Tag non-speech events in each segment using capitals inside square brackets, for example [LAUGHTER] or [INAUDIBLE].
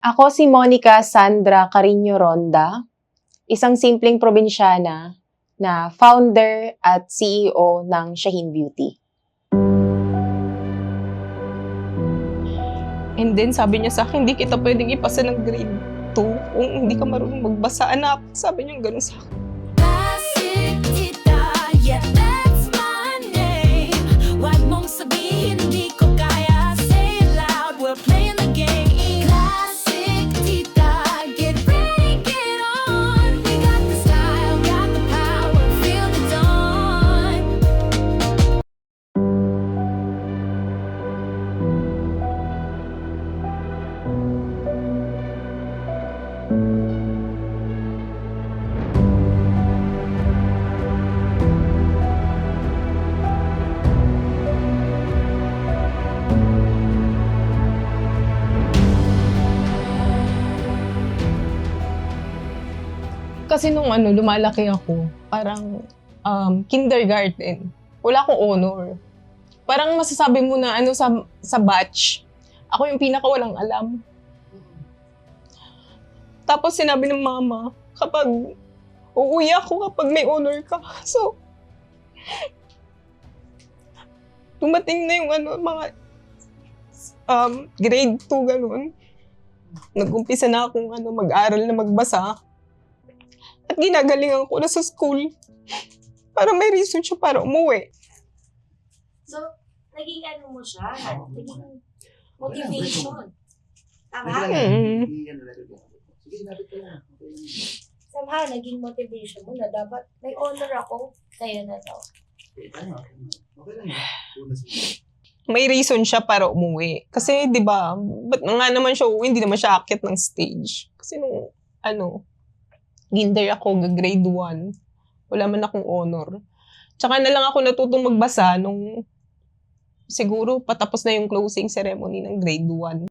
Ako si Monica Sandra Carino Ronda, isang simpleng probinsyana na founder at CEO ng Shaheen Beauty. And then sabi niya sa akin, hindi kita pwedeng ipasa ng grade 2 kung hindi ka marunong magbasa, anak. Sabi niya gano'n sa akin. Kasi nung ano, lumalaki ako, parang um, kindergarten. Wala akong honor. Parang masasabi mo na ano sa, sa batch, ako yung pinaka walang alam. Tapos sinabi ng mama, kapag uuwi ako kapag may honor ka. So, dumating na yung ano, mga um, grade 2 ganun. Nag-umpisa na akong ano, mag-aral na magbasa. At ginagalingan ko na sa school. Para may reason siya para umuwi. So, naging ano mo siya, naging motivation. Tama? Mm. Somehow, naging motivation mo na dapat may honor ako, kaya na to. May reason siya para umuwi. Kasi, di ba, ba't nga naman siya uuwi, hindi naman siya akit ng stage. Kasi nung, ano, ginder ako, grade 1, wala man akong honor. Tsaka na lang ako natutong magbasa nung siguro patapos na yung closing ceremony ng grade 1.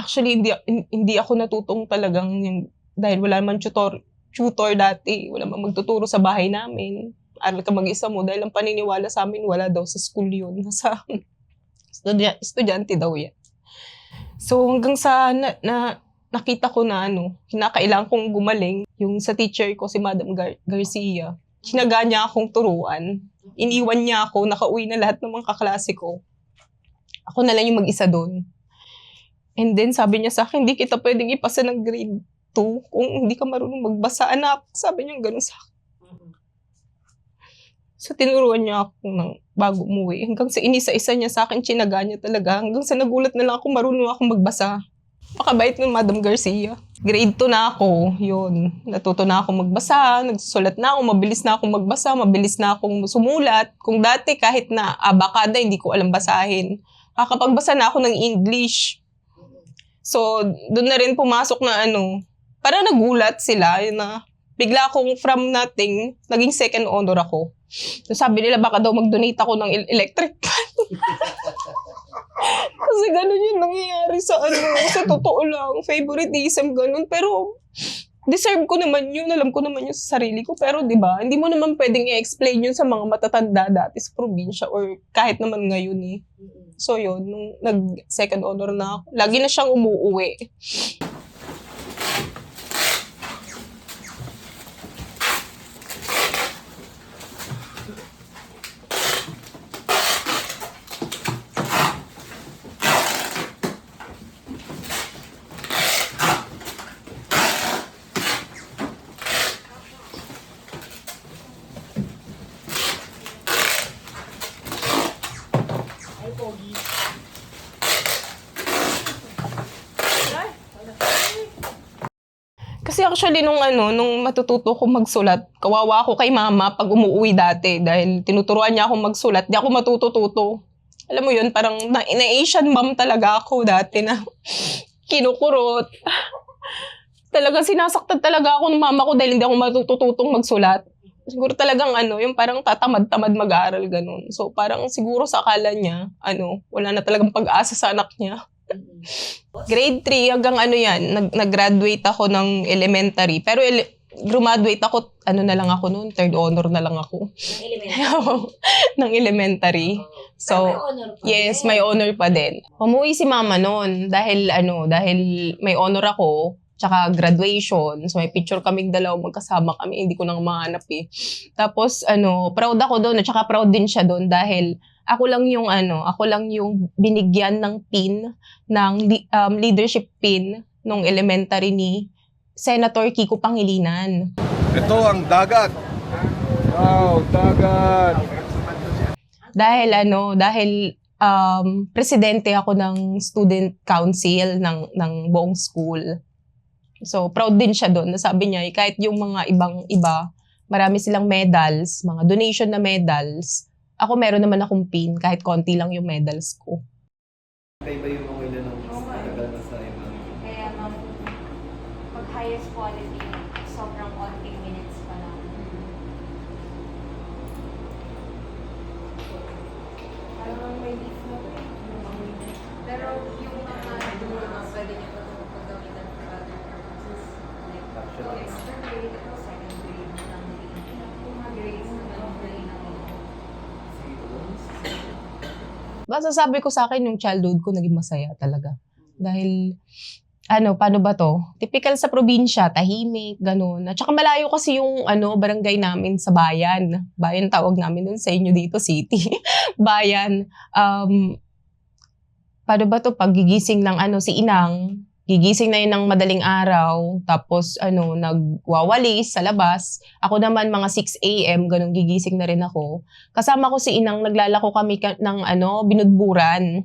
Actually, hindi, hindi ako natutong talagang yung, dahil wala man tutor, tutor dati, wala man magtuturo sa bahay namin. Aral ka mag-isa mo dahil ang paniniwala sa amin wala daw sa school yun. [LAUGHS] Sa estudya, estudyante daw yan. So hanggang sa na, na, nakita ko na ano, kinakailangan kong gumaling yung sa teacher ko si Madam Gar- Garcia. Sinaga niya akong turuan. Iniwan niya ako, nakauwi na lahat ng mga kaklase ko. Ako na lang yung mag-isa doon. And then sabi niya sa akin, hindi kita pwedeng ipasa ng grade 2 kung hindi ka marunong magbasa, anak. Sabi niya gano'n sa akin. So tinuruan niya ako ng bago umuwi. Hanggang sa inisa-isa niya sa akin, chinaga niya talaga. Hanggang sa nagulat na lang ako, marunong ako magbasa. Pakabait ng Madam Garcia. Grade 2 na ako, yun. Natuto na ako magbasa, nagsusulat na ako, mabilis na ako magbasa, mabilis na akong sumulat. Kung dati kahit na abakada, hindi ko alam basahin. Kakapagbasa na ako ng English. So, doon na rin pumasok na ano, parang nagulat sila na bigla akong from nothing, naging second honor ako. So, sabi nila baka daw mag-donate ako ng el- electric fan. [LAUGHS] Kasi ganun yung nangyayari sa ano, sa totoo lang, favoritism, ganun. Pero, deserve ko naman yun, alam ko naman yun sa sarili ko. Pero, di ba, hindi mo naman pwedeng i-explain yun sa mga matatanda dati sa probinsya or kahit naman ngayon eh. So yun, nung nag-second honor na ako, lagi na siyang umuuwi. Actually nung ano, nung matututo ko magsulat, kawawa ako kay mama pag umuwi dati dahil tinuturuan niya ako magsulat, di ako matutututo. Alam mo yun, parang na, na Asian mom talaga ako dati na [LAUGHS] kinukurot. talagang sinasaktan talaga ako ng mama ko dahil hindi ako matutututong magsulat. Siguro talagang ano, yung parang tatamad-tamad mag-aaral ganun. So parang siguro sa akala niya, ano, wala na talagang pag-asa sa anak niya. Grade 3 hanggang ano yan, nag, nag-graduate ako ng elementary. Pero ele- graduate ako, ano na lang ako noon, third honor na lang ako. Ng elementary. [LAUGHS] ng elementary. So, Ah, may honor pa Yes, may honor pa din. Umuwi si mama noon dahil ano, dahil may honor ako, tsaka graduation. So may picture kaming dalawa magkasama kami, hindi ko nang mahanap eh. Tapos ano, proud ako doon at tsaka proud din siya doon dahil ako lang yung ano, ako lang yung binigyan ng pin ng um, leadership pin nung elementary ni Senator Kiko Pangilinan. Ito ang dagat. Wow, dagat. dahil ano, dahil um, presidente ako ng student council ng ng buong school. So proud din siya doon. Nasabi niya eh, kahit yung mga ibang iba, marami silang medals, mga donation na medals. Ako meron naman akong pin kahit konti lang yung medals ko. Kaya ba yung mga ilan ng matagal na sa ibang Kaya ma'am, pag highest quality, sobrang konting minutes pa lang. Parang may leaf na to eh. Pero yung mga yung mga pwede niya pa ito paggamitan for other purposes. Like, ito Actually. extra grade, ito second grade lang. Yung mga grades na lang grade na Basta sabi ko sa akin, yung childhood ko naging masaya talaga. Dahil, ano, paano ba to? Typical sa probinsya, tahimik, ganun. At saka malayo kasi yung, ano, barangay namin sa bayan. Bayan tawag namin dun sa inyo dito, city. [LAUGHS] bayan. Um, paano ba to? Pag gigising ng, ano, si Inang, gigising na yun ng madaling araw, tapos, ano, nagwawalis sa labas. Ako naman, mga 6 a.m., ganun, gigising na rin ako. Kasama ko si Inang, naglalako kami ka- ng ano, binudburan.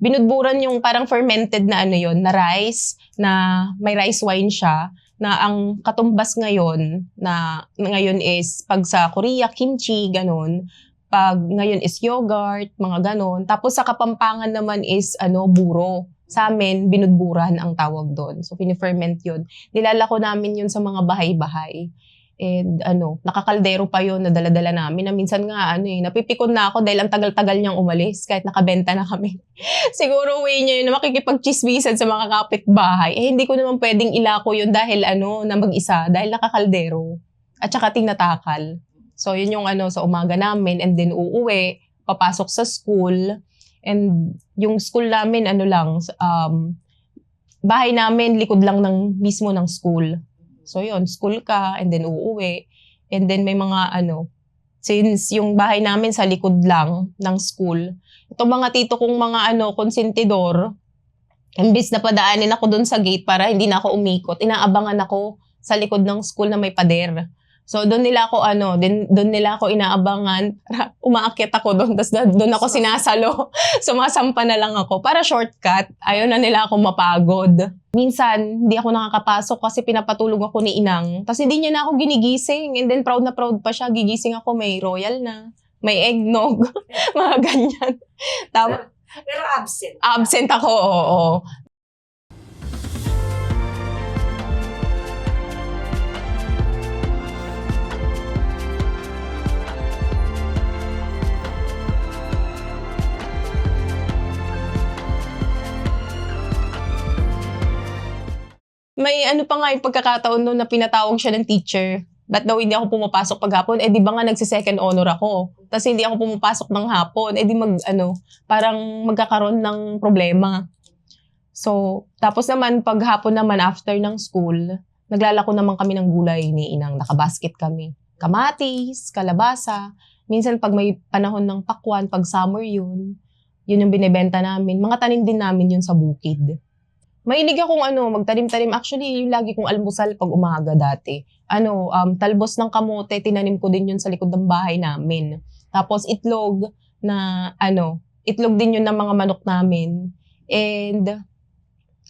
Binudburan yung parang fermented na ano yon na rice, na may rice wine siya, na ang katumbas ngayon, na ngayon is pag sa Korea, kimchi, ganun. Pag ngayon is yogurt, mga ganun. Tapos sa Kapampangan naman is ano, buro. Sa amin, binudburan ang tawag doon. So, piniferment yun. Nilalako namin yun sa mga bahay-bahay. And ano, nakakaldero pa yun na dala-dala namin na minsan nga ano eh, napipikon na ako dahil ang tagal-tagal niyang umalis kahit nakabenta na kami. [LAUGHS] Siguro way niya yun na makikipagchismisan sa mga kapitbahay. Eh hindi ko naman pwedeng ilako yun dahil ano, na mag-isa, dahil nakakaldero. At saka tinatakal. So yun yung ano sa umaga namin and then uuwi, papasok sa school. And yung school namin ano lang, um, bahay namin likod lang ng mismo ng school. So yun, school ka and then uuwi. And then may mga ano, since yung bahay namin sa likod lang ng school, itong mga tito kong mga ano, konsentidor, imbis na padaanin ako doon sa gate para hindi na ako umikot, inaabangan ako sa likod ng school na may pader. So doon nila ako ano, din doon nila ako inaabangan umaakyat ako doon tapos doon ako sinasalo. [LAUGHS] Sumasampa na lang ako para shortcut. Ayaw na nila ako mapagod. Minsan hindi ako nakakapasok kasi pinapatulog ako ni Inang. Tapos hindi niya na ako ginigising and then proud na proud pa siya. Gigising ako may royal na, may eggnog, [LAUGHS] mga ganyan. Tama, Pero absent. absent ako, oo. May ano pa nga yung pagkakataon noon na pinatawag siya ng teacher. Ba't daw hindi ako pumapasok paghapon? Eh di ba nga nagsi-second honor ako. Tapos hindi ako pumapasok ng hapon. Eh di mag, ano, parang magkakaroon ng problema. So, tapos naman, paghapon naman after ng school, naglalako naman kami ng gulay ni Inang. Nakabasket kami. Kamatis, kalabasa. Minsan pag may panahon ng pakwan, pag summer yun, yun yung binebenta namin. Mga tanim din namin yun sa bukid. Mahilig akong ano, magtanim-tanim. Actually, yung lagi kong almusal pag umaga dati. Ano, um, talbos ng kamote, tinanim ko din yun sa likod ng bahay namin. Tapos itlog na, ano, itlog din yun ng mga manok namin. And,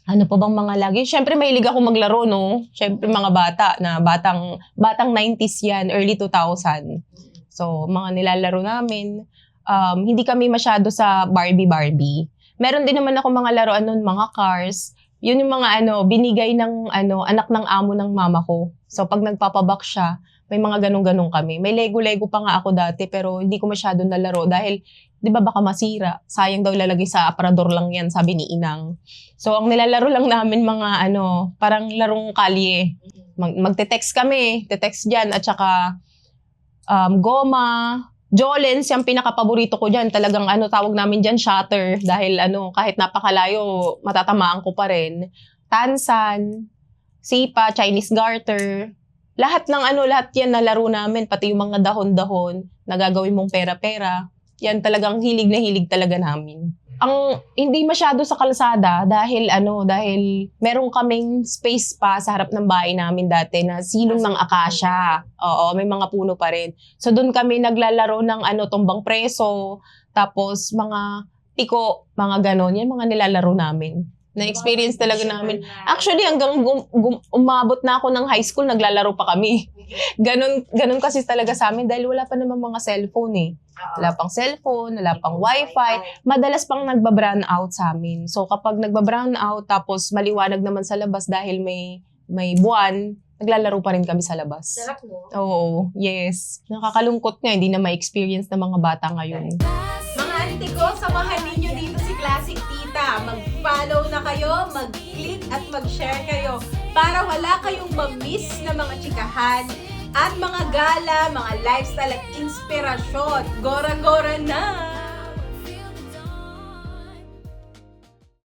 ano pa bang mga lagi? Siyempre, mahilig ako maglaro, no? Siyempre, mga bata na batang, batang 90s yan, early 2000. So, mga nilalaro namin. Um, hindi kami masyado sa Barbie-Barbie. Meron din naman ako mga laruan nun, mga cars. Yun yung mga ano, binigay ng ano, anak ng amo ng mama ko. So pag nagpapabak siya, May mga ganong-ganong kami. May Lego-Lego pa nga ako dati pero hindi ko masyado nalaro dahil 'di ba baka masira. Sayang daw ilalagay sa aparador lang 'yan, sabi ni Inang. So ang nilalaro lang namin mga ano, parang larong kalye. Mag magte-text kami, te-text diyan at saka um, goma, Jolens, yung pinaka-paborito ko dyan. Talagang ano, tawag namin dyan, shatter. Dahil ano, kahit napakalayo, matatamaan ko pa rin. Tansan, sipa, Chinese garter. Lahat ng ano, lahat yan na laro namin. Pati yung mga dahon-dahon na gagawin mong pera-pera. Yan talagang hilig na hilig talaga namin. Ang hindi masyado sa kalsada dahil ano, dahil meron kaming space pa sa harap ng bahay namin dati na silong ng akasya. Oo, may mga puno pa rin. So doon kami naglalaro ng ano, tumbang preso, tapos mga tiko, mga ganon. Yan mga nilalaro namin. Na-experience talaga namin. Actually, hanggang gum- gum- umabot na ako ng high school, naglalaro pa kami. [LAUGHS] Ganon, ganon kasi talaga sa amin dahil wala pa naman mga cellphone eh. Wala pang cellphone, wala pang wifi. Madalas pang nagbabrown out sa amin. So kapag nagbabrown out tapos maliwanag naman sa labas dahil may may buwan, naglalaro pa rin kami sa labas. Sarap, no? Oo, yes. Nakakalungkot nga, hindi na ma-experience ng mga bata ngayon. Mga auntie ko, samahan ninyo dito si Classic Tita. Mag-follow na kayo, mag-click at mag-share kayo para wala kayong ma-miss na mga chikahan at mga gala, mga lifestyle at inspirasyon. Gora-gora na!